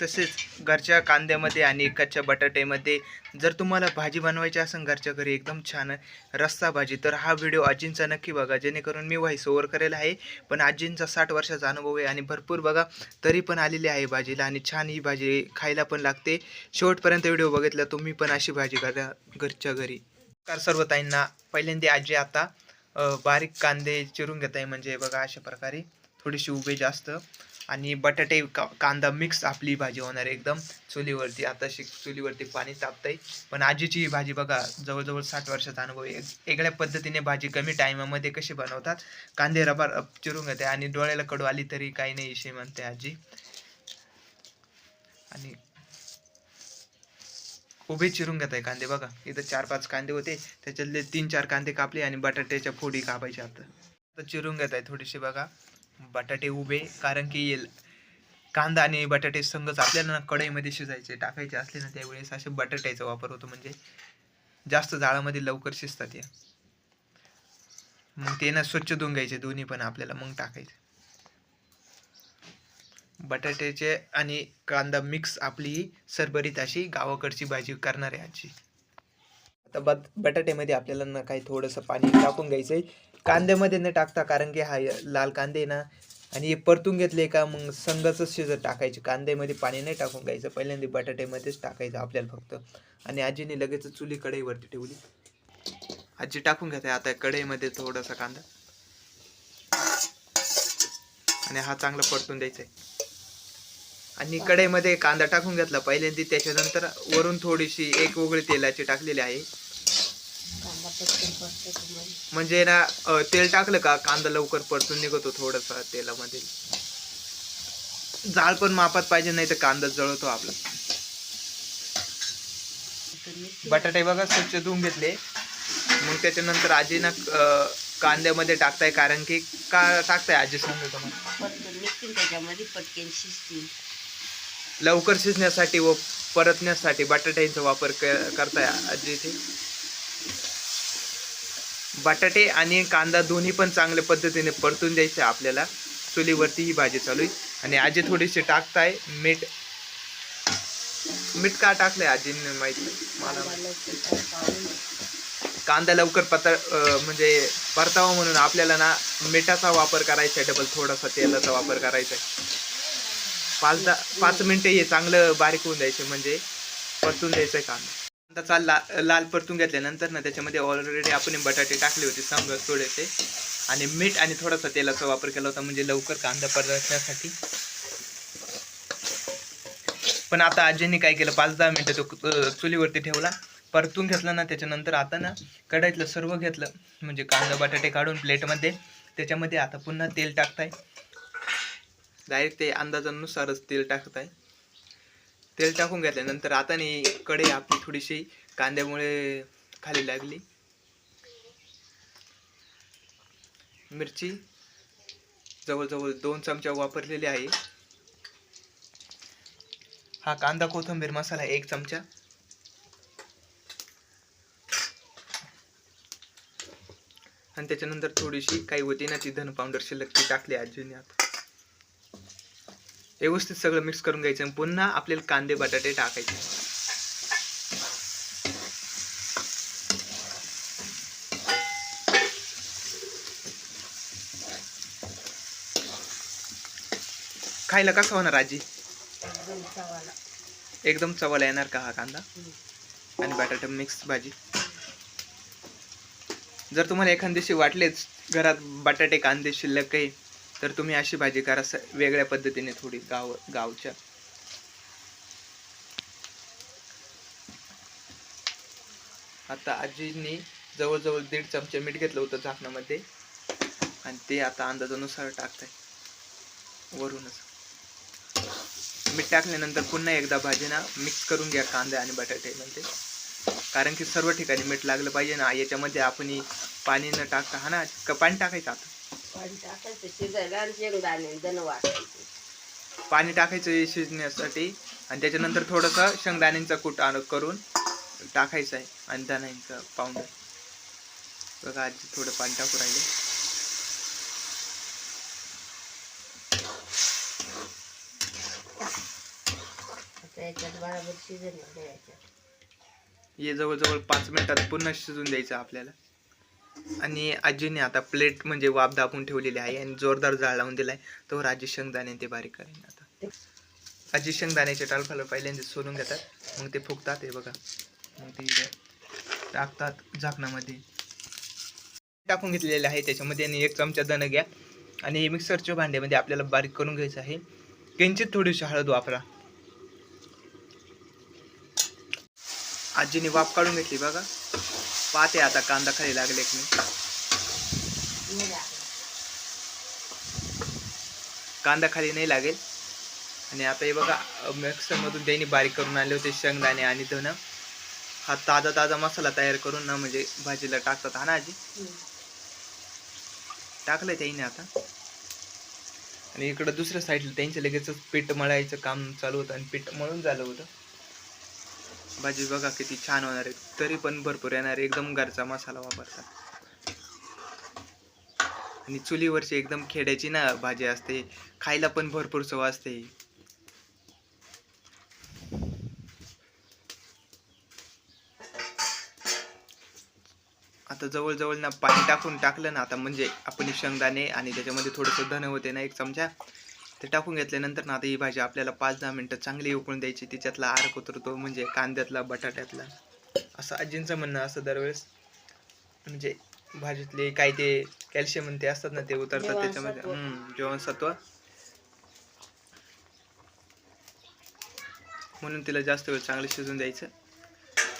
तसेच घरच्या कांद्यामध्ये आणि कच्च्या बटाट्यामध्ये जर तुम्हाला भाजी बनवायची असेल घरच्या घरी एकदम छान रस्सा भाजी तर हा व्हिडिओ आजींचा नक्की बघा. जेणेकरून मी व्हाईस ओव्हर करेल आहे पण आजींचा साठ वर्षाचा अनुभव आहे आणि भरपूर बघा तरी पण आलेली आहे भाजीला आणि छान ही भाजी खायला पण लागते. शेवटपर्यंत व्हिडिओ बघितला तुम्ही पण अशी भाजी करा घरच्या घरी. नमस्कार सर्व ताईंना. पहिल्यांदा आजी आता बारीक कांदे चिरून घेत आहे म्हणजे बघा अशा प्रकारे थोडीशी उभे जास्त. आणि बटाटे का कांदा मिक्स आपली भाजी होणार आहे एकदम चुलीवरती. आता शिक चुलीवरती पाणी तापतंय. पण आजीची ही भाजी बघा जवळजवळ साठ वर्षाचा अनुभव आहे. वेगळ्या पद्धतीने भाजी कमी टायमामध्ये कशी बनवतात? कांदे रबार चिरून घेते. आणि डोळ्याला कडू आली तरी काही नाही विषय म्हणते आजी. आणि उभे चिरून घेत आहे कांदे बघा. इथं चार पाच कांदे होते. त्याच्यातले तीन चार कांदे कापले आणि बटाट्याच्या फोडी कापायच्या आता. आता चिरून घेत आहे थोडीशी बघा. बटाटे उभे कारण की कांदा आणि बटाटे संगच आपल्याला ना कढईमध्ये शिजायचे टाकायचे असले ना त्यावेळेस असे बटाट्याचा वापर होतो. म्हणजे जास्त जाळामध्ये लवकर शिजतात या. मग ते ना स्वच्छ धुवून घ्यायचे दोन्ही पण आपल्याला मग टाकायचे. बटाट्याचे आणि कांदा मिक्स आपली सरभरीत अशी गावाकडची भाजी करणार आहे आजी. आता बट बटाट्यामध्ये आपल्याला ना काही थोडंसं पाणी टाकून घ्यायचंय. कांद्यामध्ये न टाकता कारण की हा लाल कांदे आहे ना आणि हे परतून घेतले का मग संघाचं शिजत टाकायचे. कांद्यामध्ये पाणी नाही टाकून घ्यायचं. पहिल्यांदा बटाट्यामध्येच टाकायचं आपल्याला फक्त. आणि आजीने लगेच चुली कढईवरती ठेवली. आजी टाकून घेते आता कढईमध्ये थोडासा कांदा. आणि हा चांगला परतून द्यायचा आहे आणि कढईमध्ये कांदा टाकून घेतला. पहिल्यांदा त्याच्यानंतर वरून थोडीशी एक उघडी तेलाची टाकलेली आहे. कांदा पटकन पडतो तुम्हाला म्हणजे ना अ, तेल टाकलं का? कांदा लवकर परतून निघतो थोडासा तेलामध्ये. जाळ पण मापात पाहिजे नाही तर कांदा जळतो आपला. बटाटे बघा स्वच्छ धुवून घेतले. मग त्याच्यानंतर आजी ना अ, कांद्यामध्ये टाकताय कारण की का टाकताय आजी सांगतो पटकन निघतील त्याच्यामध्ये पटकन शिजतील लवकर शिजण्यासाठी व परतण्यासाठी बटाट्यांचा वापर क- करताय आजी इथे. बटाटे आणि कांदा दोन्ही पण चांगल्या पद्धतीने परतून द्यायचे आपल्याला. चुलीवरती ही भाजी चालू आहे. आणि आजी थोडीशी टाकताय. मीठ. मीठ का टाकलंय आजीने माहिती मला कांदा लवकर पाहून पत म्हणजे परतावा म्हणून आपल्याला ना मिठाचा वापर करायचा आहे. डबल थोडासा तेलाचा वापर करायचा आहे. पाच दहा पाच मिनटं हे चांगलं बारीक होऊन द्यायचं. म्हणजे परतून द्यायचं आहे कांदा. कांदा चाल ला लाल परतून घेतल्यानंतर ना त्याच्यामध्ये ऑलरेडी आपण बटाटे टाकले होते संग थोडेसे. आणि मीठ आणि थोडासा तेलाचा वापर केला होता म्हणजे लवकर कांदा परतण्यासाठी. पण आता आजींनी काय केलं पाच दहा मिनटं तो चुलीवरती ठेवला. परतून घेतला ना त्याच्यानंतर आता ना कढईतलं सर्व घेतलं. म्हणजे कांदा बटाटे काढून प्लेटमध्ये. त्याच्यामध्ये आता पुन्हा तेल टाकताय. डायरेक्ट ते अंदाजानुसारच तेल टाकताय. तेल टाकून घेतल्यानंतर आता नाही कढई आपली थोडीशी कांद्यामुळे खाली लागली. मिरची जवळजवळ दोन चमचा वापरलेली आहे. हा कांदा कोथिंबीर मसाला एक चमचा. आणि त्याच्यानंतर थोडीशी काही होती ना ती धन पावडर शिल्लक ती टाकली आजीने आता. व्यवस्थित सगळं मिक्स करून घ्यायचं आणि पुन्हा आपल्याला कांदे बटाटे टाकायचे. खायला कसं होणार आजी? एकदम चवाला एकदम येणार का हा कांदा? आणि बटाटा मिक्स भाजी. जर तुम्हाला एखाद दिवशी वाटलेच घरात बटाटे कांदे शिल्लक आहे तर तुम्ही अशी भाजी करा स- वेगळ्या पद्धतीने थोडी गाव गावच्या. आता आजींनी जवळजवळ दीड चमचे मीठ घेतलं होतं झाकणामध्ये. आणि ते आता अंदाजानुसार आहे वरूनच. मीठ टाकल्यानंतर पुन्हा एकदा भाजी ना मिक्स करून घ्या कांदा आणि बटाट्यामध्ये कारण की सर्व ठिकाणी मीठ लागलं पाहिजे ना. याच्यामध्ये आपण पाणी न टाकता हा ना पाणी टाकायचं आता. पाणी टाकायचं शिजायला आणि शेंगदाणे दण वाटायचे. पाणी टाकायचं शिजण्यासाठी आणि त्याच्यानंतर थोडंसं शेंगदाण्यांचा कूट आण करून टाकायचं आहे आणि धण्यांचा पावडर. बघा आजी थोडं पाणी टाकू राहिले. बराबर शिजन हे जवळजवळ पाच मिनिटात पुन्हा शिजून द्यायचं आपल्याला. आणि आजीने आता प्लेट म्हणजे वाफ दाबून ठेवलेली आहे आणि जोरदार जाळ लावून दिलाय. तो आजी शेंगदाणे ते बारीक करेन आता. आजी शेंगदाण्याचे टालफाल पहिल्यांदा सोलून घेतात. मग ते फुगतात हे बघा. मग ते टाकतात झाकणामध्ये. टाकून घेतलेले आहे त्याच्यामध्ये आणि एक चमचा दण घ्या. आणि मिक्सरच्या भांड्यामध्ये आपल्याला बारीक करून घ्यायचं आहे. किंचित थोडीशी हळद वापरा. आजीने वाफ काढून घेतली बघा. पाहते आता कांदा खाली लागले की नाही. कांदा खाली नाही लागेल. आणि आता हे बघा मिक्सरमधून त्यांनी बारीक करून आले होते शेंगदाणे आणि धन हा ताजा ताजा मसाला तयार करून ना म्हणजे भाजीला टाकतात. हा ना आजी? हम्म. टाकलंय त्याने आता. आणि इकडं दुसऱ्या साईडला त्यांच्या लगेच पीठ मळायचं काम चालू होतं आणि पीठ मळून झालं होतं. भाजी बघा किती छान होणार आहे. तरी पण भरपूर येणार आहे. एकदम घरचा मसाला वापरतात आणि चुलीवरची एकदम खेड्याची ना भाजी असते. खायला पण भरपूर चव असते आता जवळजवळ ना पाणी टाकून टाकलं ना आता म्हणजे आपण शेंगदाणे आणि त्याच्यामध्ये थोडंसं धन होते ना एक चमचा ते टाकून घेतल्यानंतर ना आता ही भाजी आपल्याला पाच दहा मिनटं चांगली उकळून द्यायची. तिच्यातला आर्क उतरतो म्हणजे कांद्यातला बटाट्यातला. असं आजींचं म्हणणं असं दरवेळेस. म्हणजे भाजीतले काय ते कॅल्शियम ते असतात ना ते उतरतात त्याच्यामध्ये. जीवनसत्व. म्हणून तिला जास्त वेळ चांगलं शिजून द्यायचं.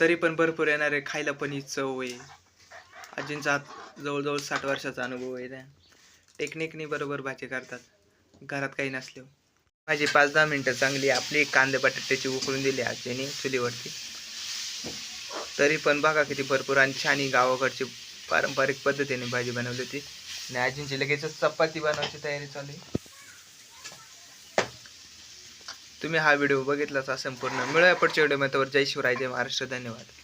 तरी पण भरपूर येणार खायला पण ही चव आहे. आजींचा जवळजवळ साठ वर्षाचा अनुभव आहे. त्या टेक्निकनी बरोबर भाजी करतात. घरात काही नसल्यावर. भाजी पाच दहा मिनटं चांगली आपली कांदे बटाट्याची उकळून दिली आजीने चुलीवरती. तरी पण बघा किती भरपूर आणि छान गावाकडची पारंपरिक पद्धतीने भाजी बनवली होती. आणि आजींची लगेच चपाती बनवायची तयारी चालू आहे. तुम्ही हा व्हिडिओ बघितलाच असेल पूर्ण. मिळूया पुढच्या व्हिडिओमध्ये. जय शिवराय जय महाराष्ट्र. धन्यवाद.